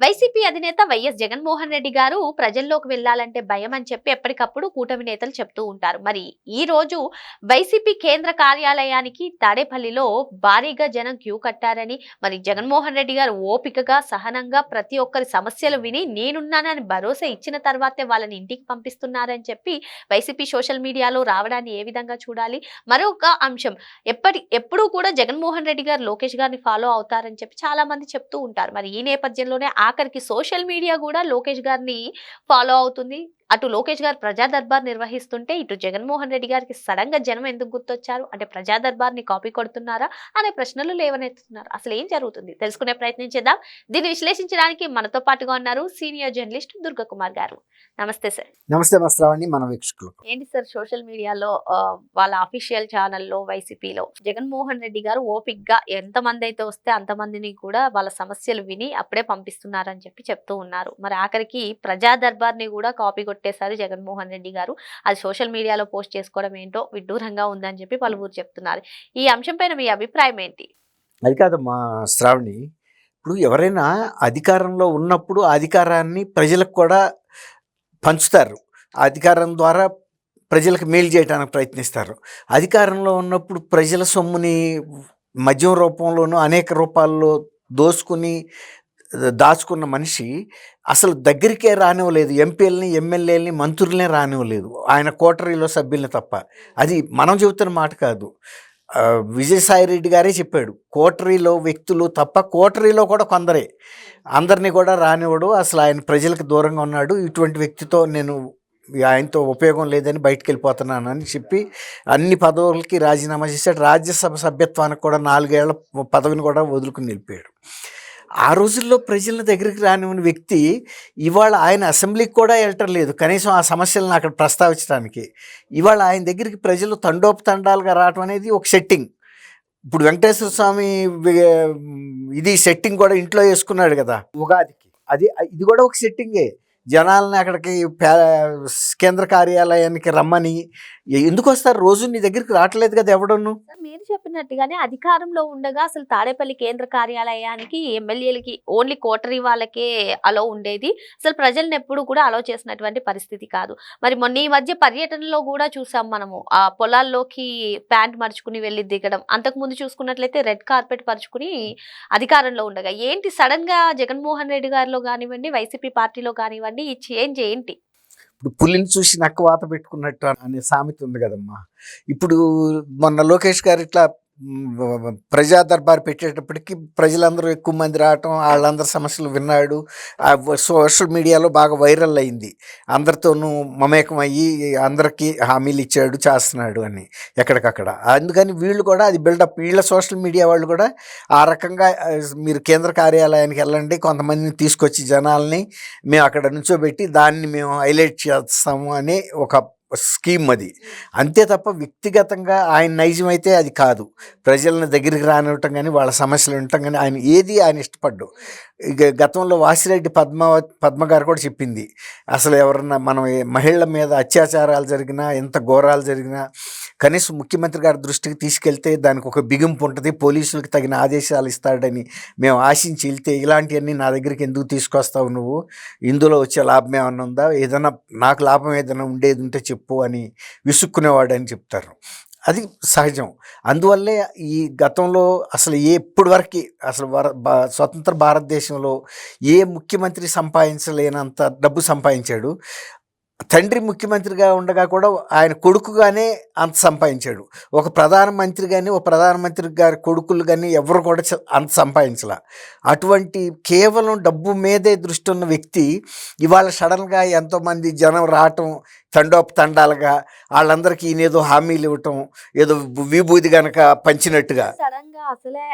YCP అధినేత YS Jaganmohan Reddy గారు ప్రజల్లోకి వెళ్ళాలంటే భయం అని చెప్పి ఎప్పటికప్పుడు కూటమి నేతలు చెప్తూ ఉంటారు. మరి ఈ రోజు వైసీపీ కేంద్ర కార్యాలయానికి తాడేపల్లిలో భారీగా జనం క్యూ కట్టారని మరి జగన్మోహన్ రెడ్డి గారు ఓపికగా సహనంగా ప్రతి ఒక్కరి సమస్యలు విని నేనున్నానని భరోసా ఇచ్చిన తర్వాతే వాళ్ళని ఇంటికి పంపిస్తున్నారని చెప్పి వైసీపీ సోషల్ మీడియాలో రావడాన్ని ఏ విధంగా చూడాలి? మరొక అంశం ఎప్పటి ఎప్పుడూ కూడా జగన్మోహన్ రెడ్డి గారు లోకేష్ గారిని ఫాలో అవుతారని చెప్పి చాలా మంది చెప్తూ ఉంటారు. మరి ఈ నేపథ్యంలోనే ఆఖరికి సోషల్ మీడియా కూడా లోకేష్ గారిని ఫాలో అవుతుంది. అటు లోకేష్ గారు ప్రజా దర్బార్ నిర్వహిస్తుంటే ఇటు జగన్మోహన్ రెడ్డి గారికి సడన్గా జనం ఎందుకు గుర్తొచ్చారు? అంటే ప్రజా దర్బార్ని కాపీ కొడుతున్నారా? అనే ప్రశ్నలు లేవనెత్తుతున్నారు. అసలు ఏం జరుగుతుంది? తెలుసుకునే ప్రయత్నం చేద్దాం. దీన్ని విశ్లేషించడానికి మనతో పాటుగా ఉన్నారు సీనియర్ జర్నలిస్ట్ దుర్గా కుమార్ గారు. నమస్తే సార్. నమస్తే మన వీక్షకులకు. ఏంటి సార్ సోషల్ మీడియాలో వాళ్ళ అఫీషియల్ ఛానల్లో వైసీపీలో జగన్మోహన్ రెడ్డి గారు ఓపిక్గా ఎంతమంది అయితే వస్తే అంతమందిని కూడా వాళ్ళ సమస్యలు విని అప్పుడే పంపిస్తున్నారని చెప్పి చెప్తూ ఉన్నారు. మరి ఆఖరికి ప్రజా దర్బార్ని కూడా కాపీ కొట్టేశారు జగన్మోహన్ రెడ్డి గారు. అది సోషల్ మీడియాలో పోస్ట్ చేసుకోవడం ఏంటో విడ్డూరంగా ఉందని చెప్పి పలువురు చెప్తున్నారు. ఈ అంశం పైన మీ అభిప్రాయం ఏంటి? అది కాదమ్మా శ్రావణి. ఇప్పుడు ఎవరైనా అధికారంలో ఉన్నప్పుడు అధికారాన్ని ప్రజలకు కూడా పంచుతారు. ఆ అధికారం ద్వారా ప్రజలకు మేలు చేయడానికి ప్రయత్నిస్తారు. అధికారంలో ఉన్నప్పుడు ప్రజల సొమ్ముని మద్యం రూపంలోనూ అనేక రూపాల్లో దోసుకుని దాచుకున్న మనిషి అసలు దగ్గరికే రానివ్వలేదు. ఎంపీలని ఎమ్మెల్యేలని మంత్రులనే రానివ్వలేదు. ఆయన కోటరీలో సభ్యుల్ని తప్ప. అది మనం చెబుతున్న మాట కాదు. విజయసాయి రెడ్డి గారే చెప్పాడు. కోటరీలో వ్యక్తులు తప్ప కోటరీలో కూడా కొందరే. అందరినీ కూడా రానివ్వడు. అసలు ఆయన ప్రజలకు దూరంగా ఉన్నాడు. ఇటువంటి వ్యక్తితో నేను ఆయనతో ఉపయోగం లేదని బయటకు వెళ్ళిపోతున్నాను అని చెప్పి అన్ని పదవులకి రాజీనామా చేశాడు. రాజ్యసభ సభ్యత్వానికి కూడా నాలుగేళ్ళ పదవిని కూడా వదులుకుని నిలిపాడు. ఆ రోజుల్లో ప్రజల దగ్గరికి రానివ్వని వ్యక్తి ఇవాళ ఆయన అసెంబ్లీకి కూడా వెళ్ళటం లేదు. కనీసం ఆ సమస్యలను అక్కడ ప్రస్తావించడానికి. ఇవాళ ఆయన దగ్గరికి ప్రజలు తండోపతండాలుగా రావటం అనేది ఒక సెట్టింగ్. ఇప్పుడు వెంకటేశ్వర స్వామి ఇది సెట్టింగ్ కూడా ఇంట్లో వేసుకున్నాడు కదా. ఉగాదికి. అది ఇది కూడా ఒక సెట్టింగే. జనాలని అక్కడికి పే- కేంద్ర కార్యాలయానికి రమ్మని ఎందుకు వస్తారు? రోజు నీ దగ్గరికి రావట్లేదు కదా ఎవడను? మీరు చెప్పినట్టుగానే అధికారంలో ఉండగా అసలు తాడేపల్లి కేంద్ర కార్యాలయానికి ఎమ్మెల్యేలకి ఓన్లీ కోటరీ వాళ్ళకే అలో ఉండేది. అసలు ప్రజల్ని ఎప్పుడు కూడా అలో చేసినటువంటి పరిస్థితి కాదు. మరి మొన్న ఈ మధ్య పర్యటనలో కూడా చూసాం మనము. ఆ పొలాల్లోకి ప్యాంట్ మరుచుకుని వెళ్ళి దిగడం అంతకు ముందు చూసుకున్నట్లయితే రెడ్ కార్పెట్ పరుచుకుని అధికారంలో ఉండగా. ఏంటి? సడన్గా జగన్మోహన్ రెడ్డి గారిలో కానివ్వండి వైసీపీ పార్టీలో కానివ్వండి ఈ చేంజ్ ఏంటి? ఇప్పుడు పులిని చూసి నక్క వాత పెట్టుకున్నట్టు అనే సామెత ఉంది కదమ్మా. ఇప్పుడు మొన్న లోకేష్ గారు ఇట్లా ప్రజా దర్బార్ పెట్టేటప్పటికి ప్రజలందరూ ఎక్కువ మంది రావటం వాళ్ళందరి సమస్యలు విన్నాడు. సోషల్ మీడియాలో బాగా వైరల్ అయింది. అందరితోనూ మమేకం అయ్యి అందరికీ హామీలు ఇచ్చాడు చేస్తున్నాడు అని ఎక్కడికక్కడ. అందుకని వీళ్ళు కూడా అది బిల్డప్ వీళ్ళ సోషల్ మీడియా వాళ్ళు కూడా ఆ రకంగా మీరు కేంద్ర కార్యాలయానికి వెళ్ళండి కొంతమందిని తీసుకొచ్చి జనాల్ని మేము అక్కడ నుంచోబెట్టి దాన్ని మేము హైలైట్ చేస్తాము అనే ఒక స్కీమ్ అది. అంతే తప్ప వ్యక్తిగతంగా ఆయన నైజం అయితే అది కాదు. ప్రజలను దగ్గరికి రానివ్వటం కానీ వాళ్ళ సమస్యలు ఉండటం కానీ ఆయన ఏది ఆయన ఇష్టపడ్డు. ఇక గతంలో వాసిరెడ్డి పద్మ పద్మ గారు కూడా చెప్పింది. అసలు ఎవరన్నా మనం మహిళల మీద అత్యాచారాలు జరిగినా ఎంత ఘోరాలు జరిగినా కనీసం ముఖ్యమంత్రి గారి దృష్టికి తీసుకెళ్తే దానికి ఒక బిగింపు ఉంటుంది. పోలీసులకు తగిన ఆదేశాలు ఇస్తాడని మేము ఆశించి వెళ్తే ఇలాంటివన్నీ నా దగ్గరికి ఎందుకు తీసుకొస్తావు నువ్వు? ఇందులో వచ్చే లాభం ఏమన్నా ఉందా? ఏదైనా నాకు లాభం ఏదైనా ఉండేది ఉంటే చెప్పు. చెప్పు అని విసుక్కునేవాడని చెప్తారు. అది సహజం. అందువల్లే ఈ గతంలో అసలు ఎప్పటి వరకు అసలు వర- భా- స్వతంత్ర భారతదేశంలో ఏ ముఖ్యమంత్రి సంపాదించలేనంత డబ్బు సంపాదించాడు. తండ్రి ముఖ్యమంత్రిగా ఉండగా కూడా ఆయన కొడుకుగానే అంత సంపాదించాడు. ఒక ప్రధానమంత్రి కానీ ఒక ప్రధానమంత్రి గారి కొడుకులు కానీ ఎవరు కూడా అంత సంపాదించాల. అటువంటి కేవలం డబ్బు మీదే దృష్టి ఉన్న వ్యక్తి ఇవాళ సడన్గా ఎంతోమంది జనం రావటం తండోప తండాలుగా వాళ్ళందరికీ ఈయన ఏదో హామీలు ఇవ్వటం ఏదో విభూతి గనక పంచినట్టుగా. సడన్ అసలే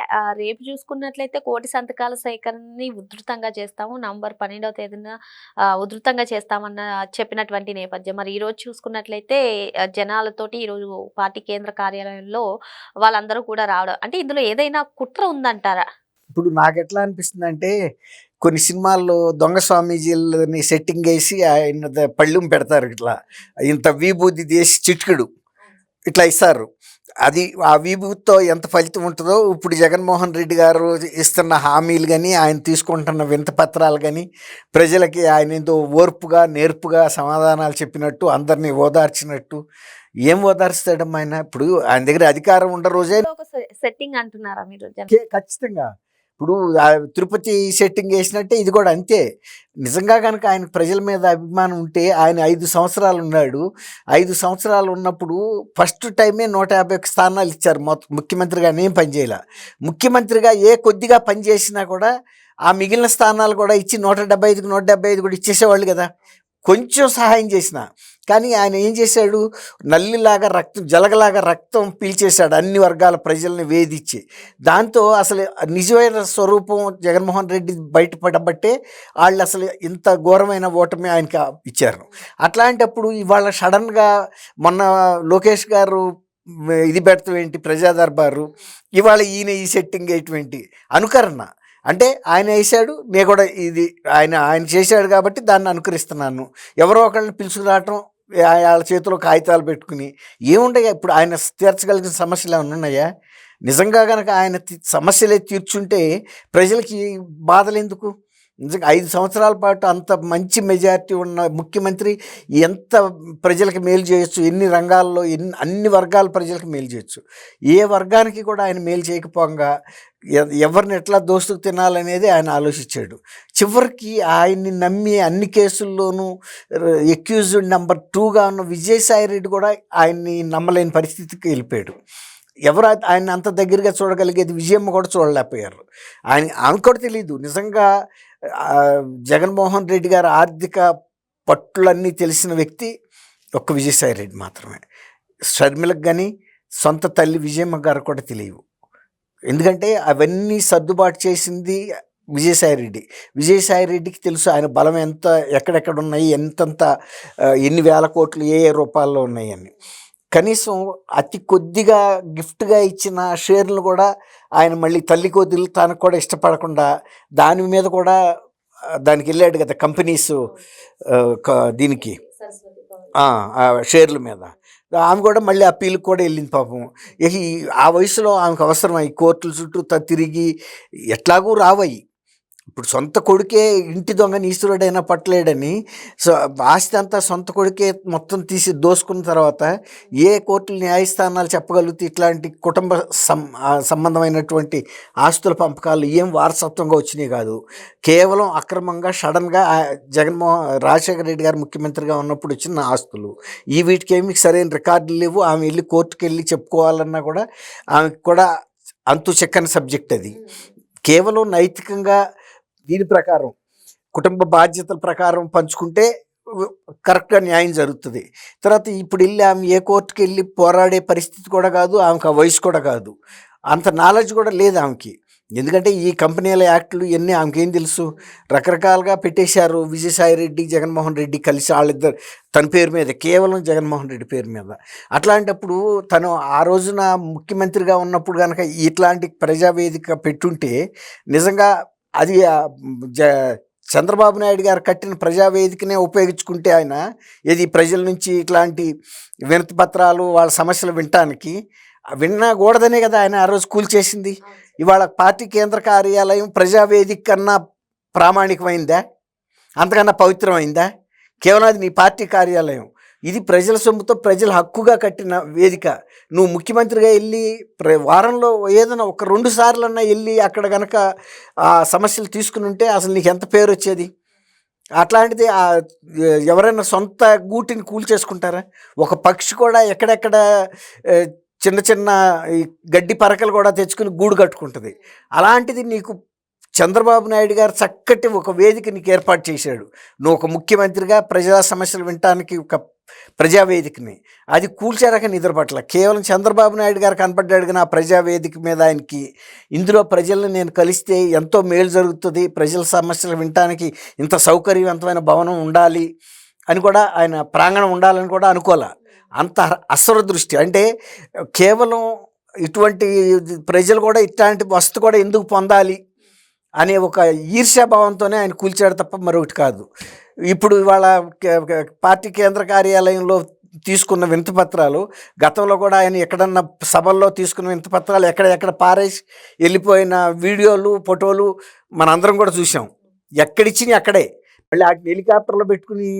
రేపు చూసుకున్నట్లయితే కోటి సంతకాల సేకరణని ఉధృతంగా చేస్తాము. నంబర్ పన్నెండవ తేదీన ఉధృతంగా చేస్తామన్న చెప్పినట్టు చెప్పినటువంటి నేపథ్యం. మరి ఈ రోజు చూసుకున్నట్లయితే జనాలతోటి ఈ రోజు పార్టీ కేంద్ర కార్యాలయంలో వాళ్ళందరూ కూడా రావడం అంటే ఇందులో ఏదైనా కుట్ర ఉందంటారా? ఇప్పుడు నాకు ఎట్లా అనిపిస్తుంది అంటే కొన్ని సినిమాల్లో దొంగ స్వామీజీలని సెట్టింగ్ వేసి ఆయన పళ్ళెం పెడతారు ఇట్లా. ఇంత విభూది చేసి చిట్కుడు. ఇట్లా ఇస్తారు. అది ఆ విభూతితో ఎంత ఫలితం ఉంటుందో ఇప్పుడు జగన్మోహన్ రెడ్డి గారు ఇస్తున్న హామీలు కానీ ఆయన తీసుకుంటున్న వింత పత్రాలు కానీ ప్రజలకి ఆయన ఏదో ఓర్పుగా నేర్పుగా సమాధానాలు చెప్పినట్టు అందరినీ ఓదార్చినట్టు. ఏం ఓదార్స్తాడమ్మా ఆయన? ఇప్పుడు ఆయన దగ్గర అధికారం ఉండ రోజే సెట్టింగ్ అంటున్నారా మీరు ఖచ్చితంగా. ఇప్పుడు తిరుపతి సెట్టింగ్ వేసినట్టే ఇది కూడా అంతే. నిజంగా కనుక ఆయన ప్రజల మీద అభిమానం ఉంటే ఆయన ఐదు సంవత్సరాలు ఉన్నాడు. ఐదు సంవత్సరాలు ఉన్నప్పుడు ఫస్ట్ టైమే నూట యాభై ఒక స్థానాలు ఇచ్చారు మొత్తం ముఖ్యమంత్రిగా నేను పనిచేయాల ముఖ్యమంత్రిగా ఏ కొద్దిగా పని చేసినా కూడా ఆ మిగిలిన స్థానాలు కూడా ఇచ్చి నూట డెబ్బై ఐదుకి నూట డెబ్బై ఐదు కూడా ఇచ్చేసేవాళ్ళు కదా. కొంచెం సహాయం చేసిన. కానీ ఆయన ఏం చేశాడు? నల్లిలాగా రక్తం జలగలాగా రక్తం పీల్చేశాడు అన్ని వర్గాల ప్రజల్ని వేధించి. దాంతో అసలు నిజమైన స్వరూపం జగన్మోహన్ రెడ్డి బయటపడబట్టే వాళ్ళు అసలు ఇంత ఘోరమైన ఓటమి ఆయనకి ఇచ్చారు. అట్లాంటప్పుడు ఇవాళ సడన్గా మొన్న లోకేష్ గారు ఇది పెడతాం ఏంటి ప్రజాదర్బారు? ఇవాళ ఈయన ఈ సెట్టింగ్ ఎటువంటి అనుకరణ. అంటే ఆయన వేసాడు నేను కూడా ఇది ఆయన ఆయన చేశాడు కాబట్టి దాన్ని అనుకరిస్తున్నాను. ఎవరో ఒకళ్ళని పిలుచుకురావటం వాళ్ళ చేతిలో కాగితాలు పెట్టుకుని ఏముండగా ఇప్పుడు ఆయన తీర్చగలిగిన సమస్యలు ఏమైనా ఉన్నాయా? నిజంగా కనుక ఆయన సమస్యలే తీర్చుంటే ప్రజలకి బాధలు ఎందుకు? నిజంగా ఐదు సంవత్సరాల పాటు అంత మంచి మెజారిటీ ఉన్న ముఖ్యమంత్రి ఎంత ప్రజలకు మేలు చేయొచ్చు? ఎన్ని రంగాల్లో ఎన్ని అన్ని వర్గాల ప్రజలకు మేలు చేయొచ్చు? ఏ వర్గానికి కూడా ఆయన మేలు చేయకపోగా ఎవరిని ఎట్లా దోస్తుకు తినాలనేది ఆయన ఆలోచించాడు. చివరికి ఆయన్ని నమ్మి అన్ని కేసుల్లోనూ ఎక్యూజ్డ్ నెంబర్ టూగా ఉన్న విజయసాయి రెడ్డి కూడా ఆయన్ని నమ్మలేని పరిస్థితికి వెళ్ళిపోయాడు. ఎవరు ఆయన అంత దగ్గరగా చూడగలిగేది విజయమ్మ కూడా చూడలేకపోయారు. ఆయన ఆమె కూడా తెలియదు నిజంగా జగన్మోహన్ రెడ్డి గారి ఆర్థిక పట్టులన్నీ తెలిసిన వ్యక్తి ఒక్క విజయసాయి రెడ్డి మాత్రమే. షర్మిలకు కానీ సొంత తల్లి విజయమ్మ గారు కూడా తెలియవు. ఎందుకంటే అవన్నీ సర్దుబాటు చేసింది విజయసాయి రెడ్డి. విజయసాయి రెడ్డికి తెలుసు ఆయన బలం ఎంత ఎక్కడెక్కడ ఉన్నాయి ఎంతంత ఎన్ని వేల కోట్లు ఏ ఏ రూపాల్లో ఉన్నాయి అని. కనీసం అతి కొద్దిగా గిఫ్ట్గా ఇచ్చిన షేర్లు కూడా ఆయన మళ్ళీ తల్లి కొద్దులు తనకు కూడా ఇష్టపడకుండా దాని మీద కూడా దానికి వెళ్ళాడు కదా కంపెనీస్ దీనికి. షేర్ల మీద. ఆమె కూడా మళ్ళీ అప్పీల్కి కూడా వెళ్ళింది పాపం. ఈ ఆ వయసులో ఆమెకు అవసరం ఈ కోర్టుల చుట్టూ తిరిగి ఎట్లాగూ రావయి ఇప్పుడు సొంత కొడుకే ఇంటి దొంగ ఈశ్వరుడైనా పట్టలేడని. సో ఆస్తి అంతా సొంత కొడుకే మొత్తం తీసి దోసుకున్న తర్వాత ఏ కోర్టులు న్యాయస్థానాలు చెప్పగలిగితే ఇట్లాంటి కుటుంబ సం సంబంధమైనటువంటి ఆస్తుల పంపకాలు ఏం వారసత్వంగా వచ్చినాయి కాదు. కేవలం అక్రమంగా సడన్గా జగన్మోహన్ రాజశేఖర రెడ్డి గారు ముఖ్యమంత్రిగా ఉన్నప్పుడు వచ్చిన ఆస్తులు. ఈ వీటికి ఏమి సరైన రికార్డులు లేవు. ఆమె వెళ్ళి కోర్టుకు వెళ్ళి చెప్పుకోవాలన్నా కూడా ఆమెకు కూడా అంతు చెక్కని సబ్జెక్ట్ అది. కేవలం నైతికంగా దీని ప్రకారం కుటుంబ బాధ్యతల ప్రకారం పంచుకుంటే కరెక్ట్గా న్యాయం జరుగుతుంది. తర్వాత ఇప్పుడు వెళ్ళి ఆమె ఏ కోర్టుకి వెళ్ళి పోరాడే పరిస్థితి కూడా కాదు ఆమెకు ఆ వయసు కూడా కాదు. అంత నాలెడ్జ్ కూడా లేదు ఆమెకి. ఎందుకంటే ఈ కంపెనీల యాక్ట్లు ఇవన్నీ ఆమెకేం తెలుసు? రకరకాలుగా పెట్టేశారు విజయసాయి రెడ్డి జగన్మోహన్ రెడ్డి కలిసి వాళ్ళిద్దరు తన పేరు మీద కేవలం జగన్మోహన్ రెడ్డి పేరు మీద. అట్లాంటప్పుడు తను ఆ రోజున ముఖ్యమంత్రిగా ఉన్నప్పుడు కనుక ఇట్లాంటి ప్రజావేదిక పెట్టుంటే నిజంగా అది జ చంద్రబాబు నాయుడు గారు కట్టిన ప్రజావేదికనే ఉపయోగించుకుంటే ఆయన ఇది ప్రజల నుంచి ఇట్లాంటి వినతి పత్రాలు వాళ్ళ సమస్యలు వినటానికి వినకూడదనే కదా ఆయన ఆ రోజు కూల్చేసింది ఇవాళ పార్టీ కేంద్ర కార్యాలయం ప్రజావేదిక కన్నా ప్రామాణికమైందా? అంతకన్నా పవిత్రమైందా? కేవలం అది నీ పార్టీ కార్యాలయం. ఇది ప్రజల సొమ్ముతో ప్రజల హక్కుగా కట్టిన వేదిక. నువ్వు ముఖ్యమంత్రిగా వెళ్ళి ప్ర- వారంలో ఏదైనా ఒక రెండు సార్లన్నా వెళ్ళి అక్కడ కనుక ఆ సమస్యలు తీసుకుని ఉంటే అసలు నీకు ఎంత పేరు వచ్చేది? అట్లాంటిది ఎవరైనా సొంత గూటిని కూల్చేసుకుంటారా ఒక పక్షి కూడా ఎక్కడెక్కడ చిన్న చిన్న ఈ గడ్డి పరకలు కూడా తెచ్చుకుని గూడు కట్టుకుంటుంది. అలాంటిది నీకు చంద్రబాబు నాయుడు గారు చక్కటి ఒక వేదిక నీకు ఏర్పాటు చేశాడు. నువ్వు ఒక ముఖ్యమంత్రిగా ప్రజా సమస్యలు వినటానికి ఒక ప్రజావేదికని. అది కూల్చారక నిద్రపట్ల కేవలం చంద్రబాబు నాయుడు గారు కనపడ్డాడు కానీ ఆ ప్రజావేదిక మీద ఆయనకి. ఇందులో ప్రజల్ని నేను కలిస్తే ఎంతో మేలు జరుగుతుంది. ప్రజల సమస్యలు వినటానికి ఇంత సౌకర్యవంతమైన భవనం ఉండాలి అని కూడా ఆయన ప్రాంగణం ఉండాలని కూడా అనుకోలే. అంత అసర దృష్టి. అంటే కేవలం ఇటువంటి ప్రజలు కూడా ఇట్లాంటి వస్తు కూడా ఎందుకు పొందాలి? అనే ఒక ఈర్ష్యాభావంతోనే ఆయన కూల్చాడు తప్ప మరొకటి కాదు. ఇప్పుడు ఇవాళ పార్టీ కేంద్ర కార్యాలయంలో తీసుకున్న వింతపత్రాలు గతంలో కూడా ఆయన ఎక్కడన్నా సభల్లో తీసుకున్న వింతపత్రాలు ఎక్కడ ఎక్కడ పారేసి వెళ్ళిపోయిన వీడియోలు ఫోటోలు మనందరం కూడా చూసాం ఎక్కడిచ్చిన అక్కడే. మళ్ళీ ఆ హెలికాప్టర్లో పెట్టుకుని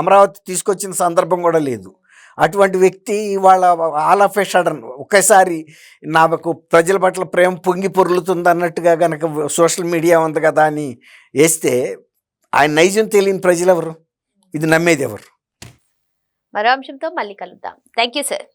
అమరావతి తీసుకొచ్చిన సందర్భం కూడా లేదు. అటువంటి వ్యక్తి ఇవాళ ఆల్ ఆఫ్ ఎ సడన్ ఒకేసారి నాకు ప్రజల పట్ల ప్రేమ పొంగి పొరులుతుంది అన్నట్టుగా కనుక సోషల్ మీడియా ఉంది కదా అని వేస్తే ఆయన నైజం తెలియని ప్రజలు ఎవరు ఇది నమ్మేది ఎవరు? మరో అంశంతో మళ్ళీ కలుద్దాం. Thank you sir